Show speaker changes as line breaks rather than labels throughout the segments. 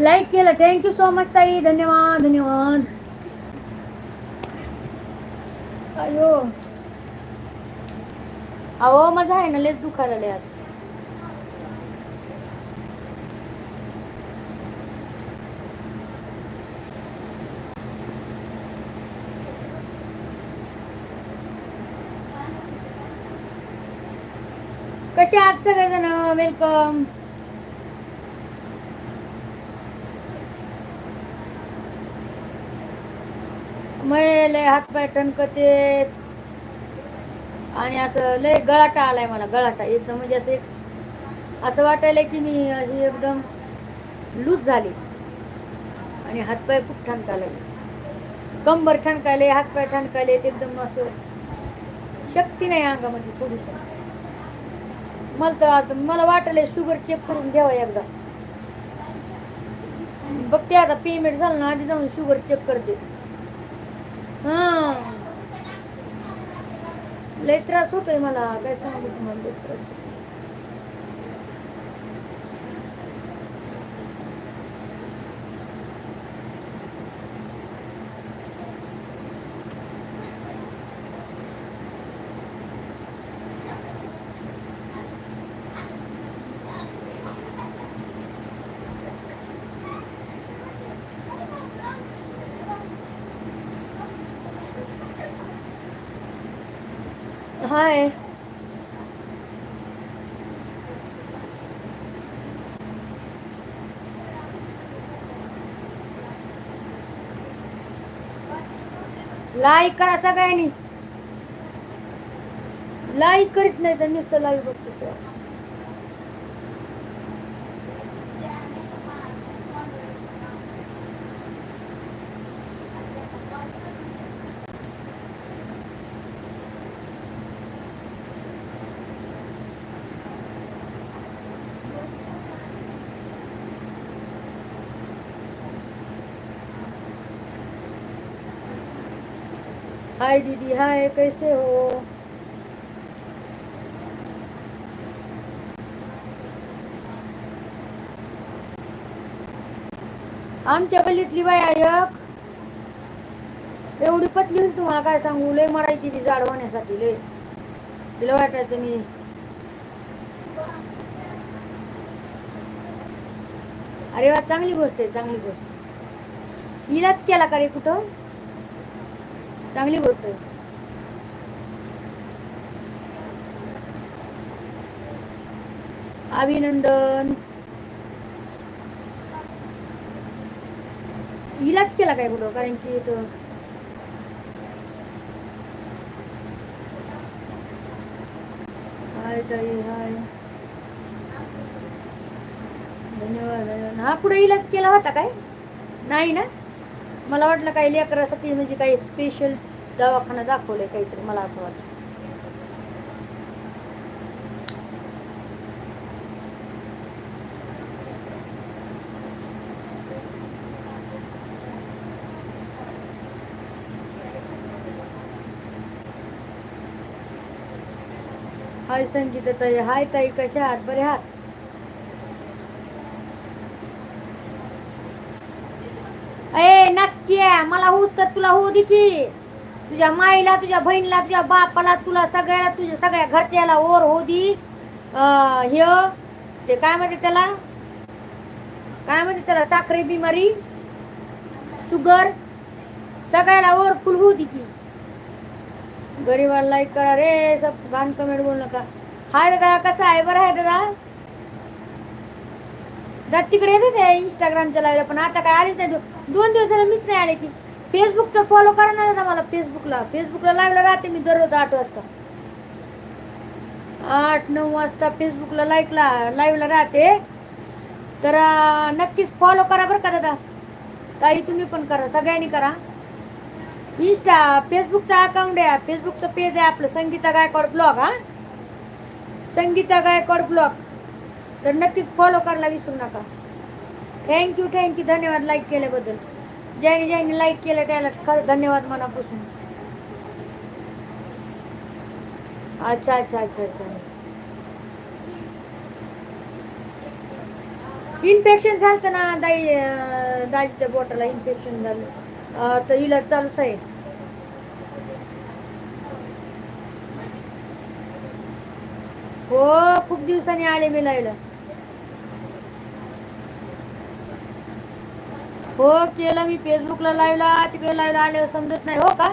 Like केलं. Thank you so much ताई. धन्यवाद धन्यवाद. अयो. अहो माझा आहे ना लेच दुखायला आज. कसे आहात सगळेजण? वेलकम मय लय हातपाय टणकतेच आणि असं लय गळाटा आलाय मला गळाटा. एकदम म्हणजे असं एक असं वाटायला की मी अशी एकदम लूज झाली. आणि हातपाय खूप ठणकायला कंबर ठणकायले हातपाय ठणकायले एकदम असं शक्ती नाही अंगामध्ये थोडी. मला तर आता मला वाटलंय शुगर चेक करून घ्यावा एकदा. बघते आता पेमेंट झालं ना आधी जाऊन शुगर चेक करते. हा लय त्रास होतोय मला काय सांगू तुम्हाला लय त्रास हाय लाईक करा सगळ्यांनी. लाईक करीत नाही तर नुसतं लाईक बघतो. हाय दीदी हाय कैसे हो? आमच्या गल्लीतली बाया आयक एवढी पतली होती तुम्हाला काय सांगू? लय मरायची ती जाड होण्यासाठी लय. तिला वाटायचं मी. अरे वा चांगली गोष्ट आहे चांगली गोष्ट. इलाज केला का रे कुठं? चांगली गोष्ट आहे. अभिनंदन. इलाज केला काय कुठं कारण की तो हाय ताई हाय. धन्यवाद धन्यवाद. हा पुढे इलाज केला होता काय? नाही ना? मला वाटलं काही लेकरासाठी म्हणजे काही स्पेशल दवाखाना दाखवलं काहीतरी मला असं वाटतं. हाय संगीता ताई हाय ताई कशा आहात? बरे आहात? मला होऊस तर तुला होऊ दे की. तुझ्या माईला तुझ्या बहिणीला तुझ्या बापाला तुला सगळ्याला तुझ्या सगळ्या घरच्याला ओर होऊ दे. हे ते काय म्हणते त्याला? काय म्हणते त्याला? साखरे बिमारी शुगर सगळ्याला ओर फुल होऊ दे की. गरीबाला लाईक करा रे सब घाण कमेंट बोल नका. हाय दादा कसा आहे? बरं आहे दादा? दादा तिकडे येते ते इंस्टाग्रामच्या लाईव्हला पण आता काय आलीच नाही तू. दोन दिवस झालं मीच नाही आले ती. फेसबुकचं फॉलो करा ना दादा मला फेसबुकला फेसबुकला लाईव्हला राहते मी दररोज आठ वाजता? आठ नऊ वाजता फेसबुकला लाईकला लाईव्हला राहते. तर नक्कीच फॉलो करा बरं का दादा. ताई तुम्ही पण करा. सगळ्यांनी करा. इंस्टा फेसबुकचा अकाउंट आहे. फेसबुकचं पेज आहे आपलं. संगीता गायकवाड ब्लॉग हा. संगीता गायकवाड ब्लॉग तर नक्कीच फॉलो करायला विसरू नका. थँक्यू थँक्यू धन्यवाद लाईक केल्याबद्दल. ज्याने ज्याने लाईक केलं त्याला खरं धन्यवाद मनापासून. अच्छा अच्छा अच्छा अच्छा. इन्फेक्शन झालं ना दाई दाजीच्या बोटाला इन्फेक्शन झालं. तर इलाज चालूच आहे. हो खूप दिवसांनी आले मी लाईला. हो केलं मी फेसबुकला लाईव्हला तिकडे लाईव्हला आल्यावर समजत नाही हो का?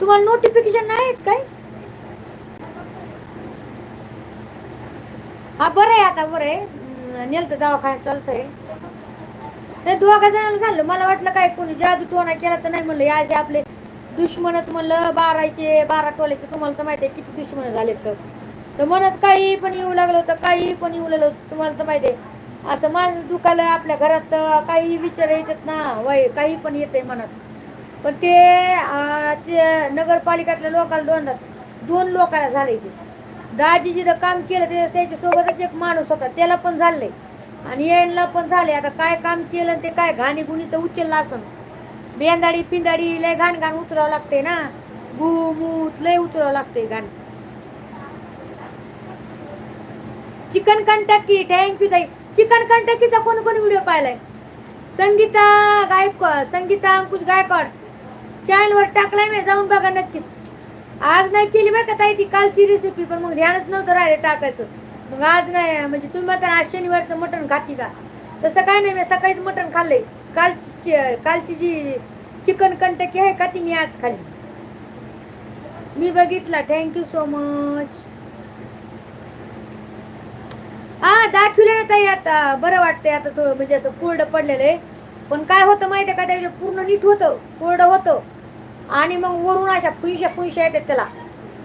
तुम्हाला नोटिफिकेशन नाही आहेत काय? हा बरं आहे आता बरं आहे. अं, नेलतं दवाखान्यात चालूच आहे. ते दोघा जणांना झालं. मला वाटलं काय कोणी जादू टोना केला तर नाही म्हणलं. याचे आपले दुश्मनच म्हणलं बारायचे बारा टोल्याचे. तुम्हाला तर माहिती आहे किती दुश्मन झालेत तर. तर म्हणत काही पण येऊ लागलं होतं काही पण येऊ लागलं होतं तुम्हाला तर माहिती आहे. असं माणूस दुखायला आपल्या घरात काही विचार येतात ना वय काही पण येते मनात. पण ते नगरपालिकातल्या ते नगरपालिकेतल्या लोकांना दोनदा दोन लोकांना झाले ते. दाजी जिथं काम केलं ते त्याच्यासोबतच एक माणूस होता त्याला पण झालंय. आणि यांना पण झाले आता काय काम केलं आणि ते काय घाणी गुणीचं उचललं असं बेंदाडी पिंदाडी लय घाण घाण उचलावं लागते ना. गु मूत लय उचलावं लागते घाण. चिकन कंटकी थँक्यू ताई. चिकन कंटकीचा कोण कोण व्हिडिओ पाहिलाय? संगीता गायकवाड संगीता अंकुश गायकवाड. चॅनलवर टाकलाय मी जाऊन बघा नक्कीच. आज नाही केली बरं का ताई ती कालची रेसिपी पण मग ध्यानच नव्हतं राहिले टाकायचं. मग आज नाही म्हणजे तुम्ही म्हणता आज शनिवारचं मटण खाती का? तसं काय नाही मी सकाळीच मटण खाल्लंय. कालची कालची जी चिकन कंटकी आहे का ती मी आज खाल्ली. मी बघितला. थँक्यू सो मच हा दाखवले ना ताई आता. बरं वाटतंय आता थोडं म्हणजे असं कोरडं पडलेलं आहे. पण काय होतं माहिती का त्याचं पूर्ण नीट होतं कोरडं होतं. आणि मग वरून अशा फुईशा फुईशा येतात त्याला.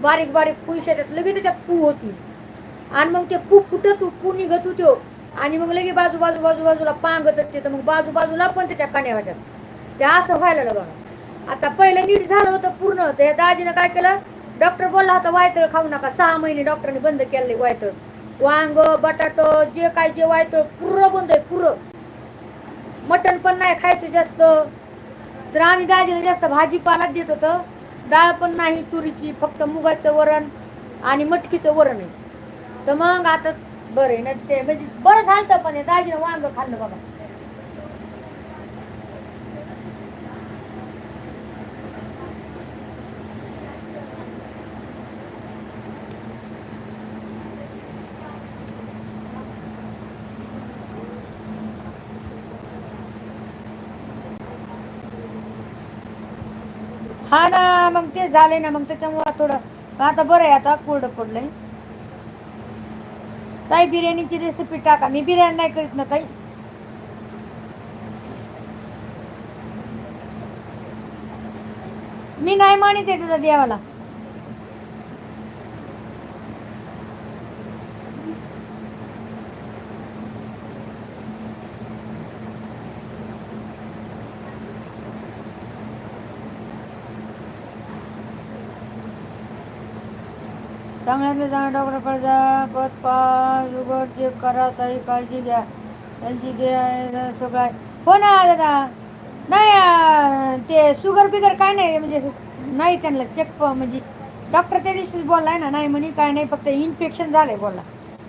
बारीक बारीक फुईशा येतात लगेच त्याच्यात पू होती. आणि मग ते पू फुटत पू निघत होतो. आणि मग लगे बाजू बाजू बाजू बाजूला पांगत ते तर मग बाजू बाजूला पण त्याच्या कान्या होत्यात. ते असं व्हायला लागलं आता पहिलं नीट झालं होतं पूर्ण. तर दाजीनं काय केलं? डॉक्टर बोलला होता वायतळ खाऊ नका. सहा महिने डॉक्टरने बंद केले वायतळ. वांग बटाटो जे काय जे वायतळ पुरं बंद आहे पुरं. मटण पण नाही खायचं जास्त. तर आम्ही दाजीला जास्त भाजीपालाच देत होतं. डाळ पण नाही तुरीची फक्त मुगाचं वरण आणि मटकीचं वरण आहे. तर मग आता बरं आहे ना ते म्हणजे बरं झालं पण दाजीनं वांग खाल्लं बघा हा ना मग ते झाले ना मग त्याच्यामुळं थोडं आता बरं आहे आता कोरडं पडलंय. ताई बिर्याणीची रेसिपी टाका. मी बिर्याणी नाही करीत ना ताई. मी नाही मानित आहे तुझा देवाला. चांगल्यातले चांगल्या डॉक्टरकडे जा पत पा शुगर चेक करा ताई काळजी घ्या. त्यांची घ्या सगळं आहे. हो ना दादा? नाही ते शुगर बिगर काय नाही म्हणजे नाही त्यांना चेक म्हणजे डॉक्टर त्या दिवशीच बोललाय ना नाही म्हणे काय नाही फक्त इन्फेक्शन झालंय बोलला.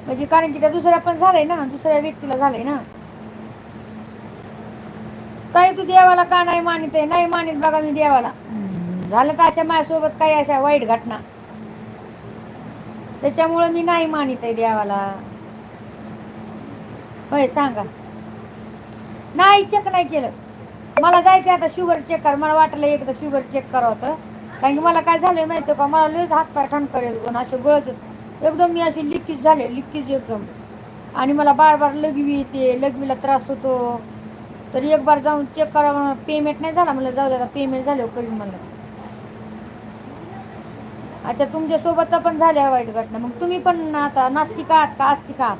म्हणजे कारण की त्या दुसऱ्या पण झालंय ना दुसऱ्या व्यक्तीला झालंय ना. ताई तू देवाला का नाही मानित आहे नाही मानित बघा मी देवाला. झालं तर अशा माझ्यासोबत काही अशा वाईट घटना. त्याच्यामुळं मी नाही मानित आहे देवाला. होय सांगा. नाही चेक नाही केलं. मला जायचं आता शुगर चेक कर. मला वाटलं एकदा शुगर चेक करावं होतं. कारण की मला काय झालं माहिती का? मला लयच हातपाय ठणकर करेल पण असे गळत एकदम मी अशी लिकेज झाले लिकेज एकदम. आणि मला बार बार लघवी येते लघवीला त्रास होतो. तर एक बार जाऊन चेक करा पेमेंट नाही झाला म्हणलं जाऊ द्या पेमेंट झालं करीन म्हणलं. अच्छा तुमच्यासोबत पण झाल्या वाईट घटना. मग तुम्ही पण आता नास्तिक आहात का आस्तिक आहात?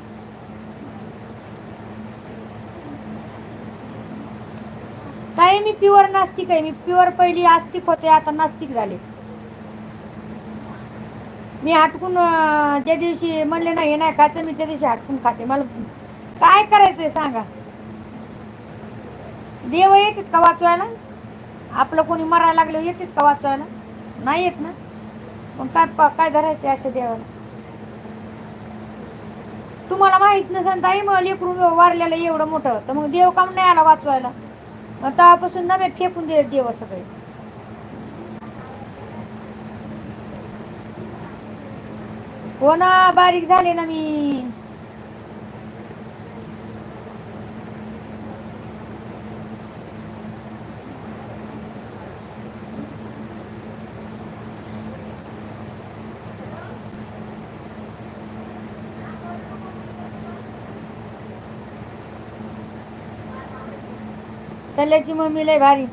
काय मी प्युअर नास्तिक आहे. मी प्युअर पहिली आस्तिक होते आता नास्तिक झाले. मी हटकून त्या दिवशी म्हणले नाही हे नाही खायचं मी त्या दिवशी हटकून खाते. मला काय करायचंय सांगा? देव येतात का वाचवायला? आपलं कोणी मरायला लागलं येतात का वाचवायला? नाही येत ना? मग काय काय धरायचे अशा देवाला? तुम्हाला माहीत नसेल ताई मग लेकरून वारलेलं एवढं मोठं. तर मग देव काम नाही आला वाचवायला. मग तेव्हापासून नव्हे फेकून दिले देव सगळे. हो ना बारीक झाले ना मी. सल्ल्याची मम्मी लय भारी.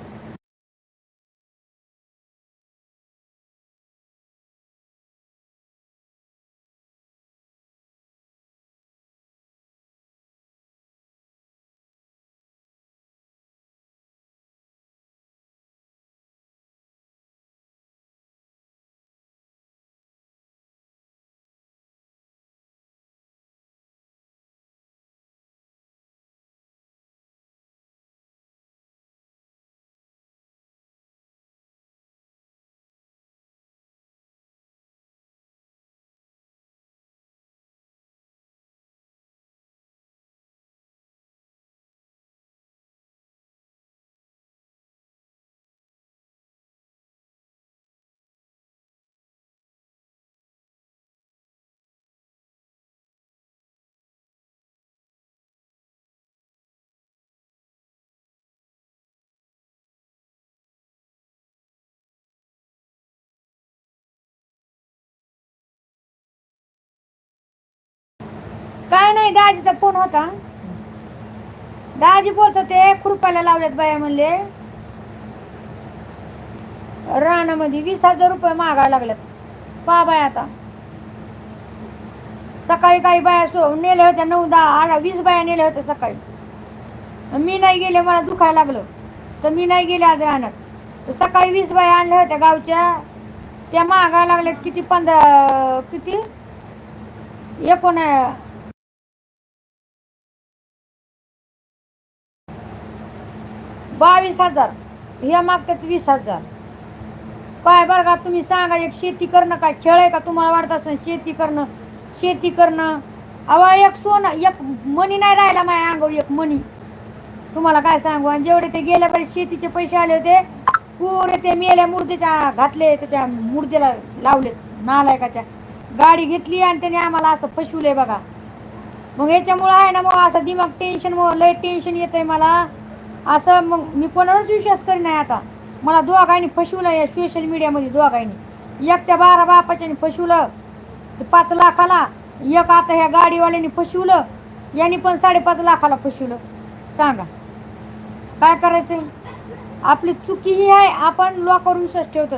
काय नाही दाजीचा फोन होता. दाजी बोलत होते खुरपायला लावलेत बाया म्हणले. रानामध्ये वीस हजार रुपये मागायला लागलेत. पा बाया आता. सकाळी काही बाया सो नेल्या होत्या नऊ दहा आठ वीस बाया नेल्या होत्या सकाळी. मी नाही गेले मला दुखायला लागलं. तर मी नाही गेले आज राहणार सकाळी वीस बाया आणल्या होत्या गावच्या. त्या मागायला लागल्यात किती पंधरा किती? एकोण बावीस हजार. ह्या मागतात वीस हजार. काय बरं का तुम्ही सांगा एक शेती करणं काय खेळ आहे का तुम्हाला वाटत असेल शेती करणं? शेती करणं. अवा एक सोनं एक मनी नाही राहिला माझ्या अंगावर एक मनी. तुम्हाला काय सांगू? आणि जेवढे ते गेल्या पाहिजे शेतीचे पैसे आले होते पुरे ते मेल्या मूर्तीच्या घातले त्याच्या मूर्तीला लावलेत नालायकाच्या. गाडी घेतली आणि त्याने आम्हाला असं फसवलंय बघा. मग याच्यामुळं आहे ना मग असं दिमाग टेन्शन मग लय टेन्शन येत आहे मला. असं मग मी कोणावरच विश्वास करी नाही आता. मला दोघांनी फसवलं या सोशल मीडियामध्ये दोघांनी. एक त्या बारा बापाच्याने फसवलं पाच लाखाला एक आता ह्या गाडीवाल्याने फसवलं यांनी पण साडेपाच लाखाला फसवलं. सांगा काय करायचं? आपली चुकी ही आहे आपण लोकांवर विश्वास ठेवतो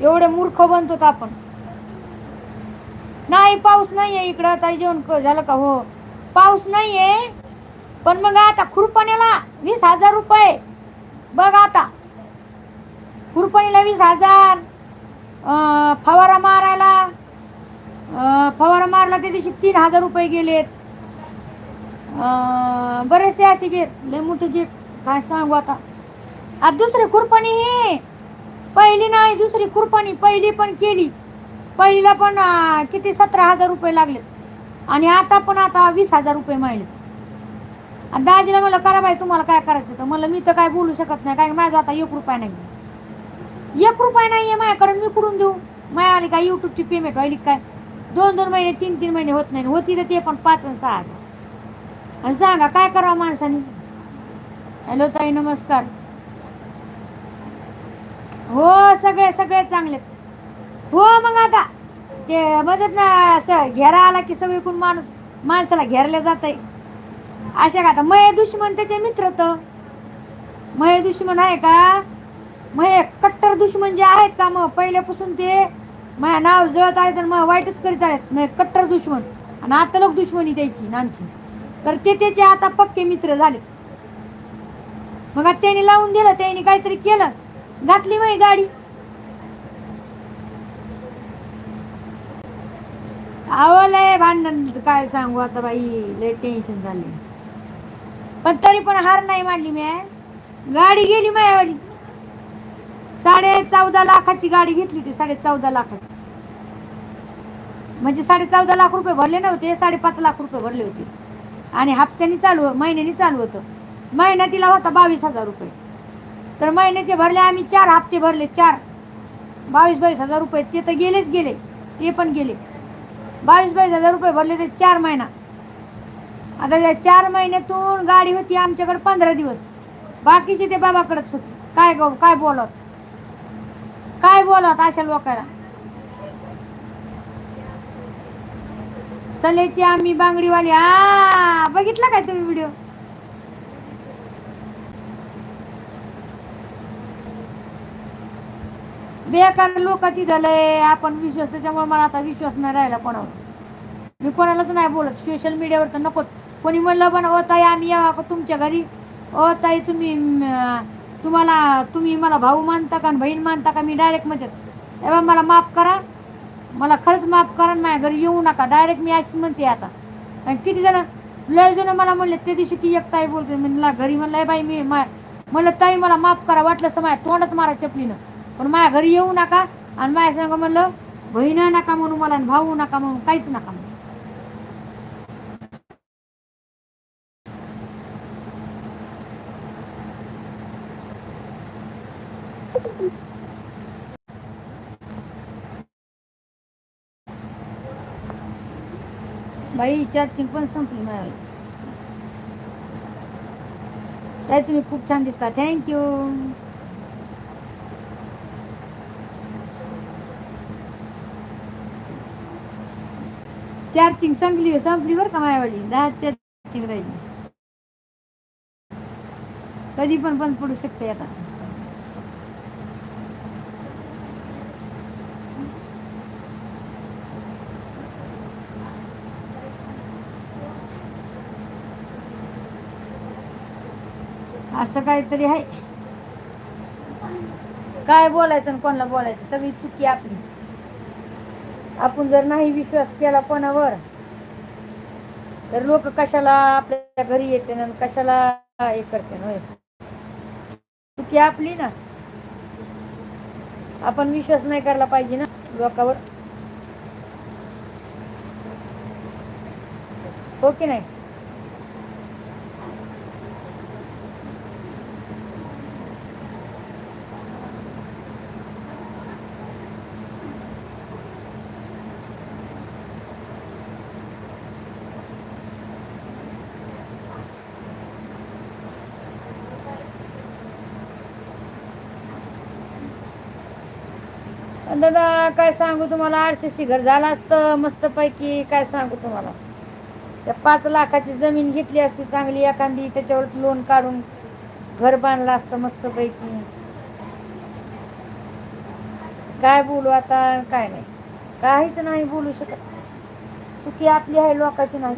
एवढे मूर्ख बनतो आपण. नाही पाऊस नाही आहे इकडं. ताई जेवण क- झालं का? हो. पाऊस नाही आहे पण मग आता खुरपणीला वीस हजार रुपये. बघ आता. खुरपणीला वीस हजार. फवारा मारायला. फवारा मारला त्या दिवशी तीन हजार रुपये गेलेत. बरेचसे असे घेत लय मोठे गेट काय सांगू आता. आता दुसरी खुरपणी ही. पहिली नाही दुसरी खुरपणी. पहिली पण केली. पहिलीला पण किती? सतरा हजार रुपये लागलेत आणि आता पण आता वीस हजार रुपये मागले आणि दाजीला म्हणलं करा बाई तुम्हाला काय करायचं तर म्हणलं मी तर काय बोलू शकत नाही काय माझा आता एक रुपया नाही. एक रुपया नाही आहे माझ्याकडे मी कुठून देऊ? माया आली काय युट्यूबची पेमेंट व्हायली काय? दोन दोन महिने तीन तीन महिने होत नाही होती तर ते पण पाच आणि सहा हजार. आणि सांगा काय करावं माणसाने? हॅलो ताई नमस्कार. हो सगळे सगळे चांगले. हो मग आता ते मदत ना असं घेरा आला की सगळीकडून माणूस माणसाला घेरले जात आहे अशा का आता? मय दुश्मन त्याचे मित्र तर. मय दुश्मन आहे का? मय कट्टर दुश्मन जे आहेत का मग? पहिल्यापासून ते माझ्या नाव जळत आहे तर मग वाईटच करीत आहेत. मग कट्टर दुश्मन आणि आता लोक दुश्मनी द्यायची नामची. तर ते त्याचे आता पक्के मित्र झाले. मग आता त्यांनी लावून दिलं त्याने काहीतरी केलं. घातली मग गाडी. अहो लय भांडण काय सांगू आता बाई? लय टेन्शन झाले पण तरी पण हार नाही मानली मी गाडी गेली मायावाली. साडे चौदा लाखाची गाडी घेतली होती साडे चौदा लाखाची. म्हणजे साडे चौदा लाख रुपये भरले नव्हते साडेपाच लाख रुपये भरले होते. आणि हप्त्याने चालू महिन्याने चालू होतं. महिना तिला होता बावीस हजार रुपये. तर महिन्याचे भरले आम्ही चार हप्ते भरले चार. बावीस बावीस हजार रुपये ते तर गेलेच गेले ते पण गेले. बावीस बावीस हजार रुपये भरले ते चार महिना. आता त्या चार महिन्यातून गाडी होती आमच्याकडे पंधरा दिवस. बाकीचे ते बाबाकडेच होते. काय गो काय बोलत? काय बोलत अशा लोकांना सलेची आम्ही बांगडीवाली. आ बघितला काय तुम्ही व्हिडिओ बेकार लोक तिथं लय आपण विश्वास त्याच्यामुळे मला आता विश्वास नाही राहिला कोणावर. मी कोणालाच नाही बोलत. सोशल मीडियावर तर नकोच. कोणी म्हणलं पण ओ ताई आम्ही यावा का तुमच्या घरी. ओ ताई तुम्ही तुम्हाला तुम्ही मला भाऊ मानता का आणि बहीण मानता का? मी डायरेक्ट म्हणते तेव्हा मला माफ करा. मला खरंच माफ करा आणि माझ्या घरी येऊ नका. डायरेक्ट मी अशीच म्हणते आता. आणि किती जण लय जण मला म्हणले त्या दिवशी ती एक ताई बोलते. म्हणला घरी म्हणलं बाई मी मा म्हणलं ताई मला माफ करा. वाटलंच तर माझ्या तोंडात मारा चपलीनं. पण माझ्या घरी येऊ नका. आणि माझ्या संग म्हणलं बहीण नका म्हणू मला आणि भाऊ नका म्हणू. काहीच नका म्हणू. बाई चार्जिंग पण संपली माझ्या ताई तुम्ही खूप छान दिसता. थँक्यू चार्जिंग संपली संपली बरं का मायावाली दहा चार्जिंग राहिली. कधी पण बंद पडू शकते आता असं काहीतरी आहे. काय बोलायचं आणि कोणाला बोलायचं? सगळी चुकी आपली. आपण जर नाही विश्वास केला कोणावर तर लोक कशाला आपल्या घरी येते ना कशाला हे करते ना होय. चुकी आपली ना. आपण विश्वास नाही करायला पाहिजे ना लोकांवर. हो की नाही? दादा काय सांगू तुम्हाला? आरसीसी घर झालं असतं मस्तपैकी काय सांगू तुम्हाला? त्या पाच लाखाची जमीन घेतली असती चांगली एखादी त्याच्यावर लोन काढून घर बांधलं असतं मस्तपैकी. काय बोलू आता काय नाही. काहीच नाही बोलू शकत. चुकी आपली आहे लोकांची नाही.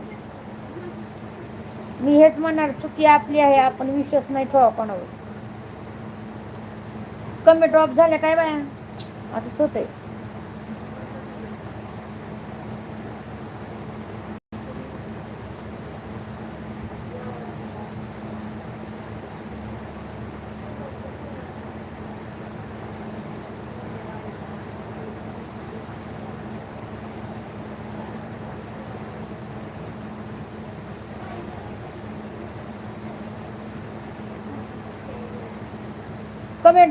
मी हेच म्हणणार चुकी आपली आहे आपण विश्वास नाही ठेवा कोणावर. कमी ड्रॉप झाल्या काय बाया असंच होतं आहे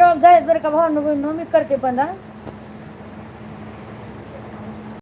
ऑफ झालेत बरं का भावनं बहिणं मी करते बंद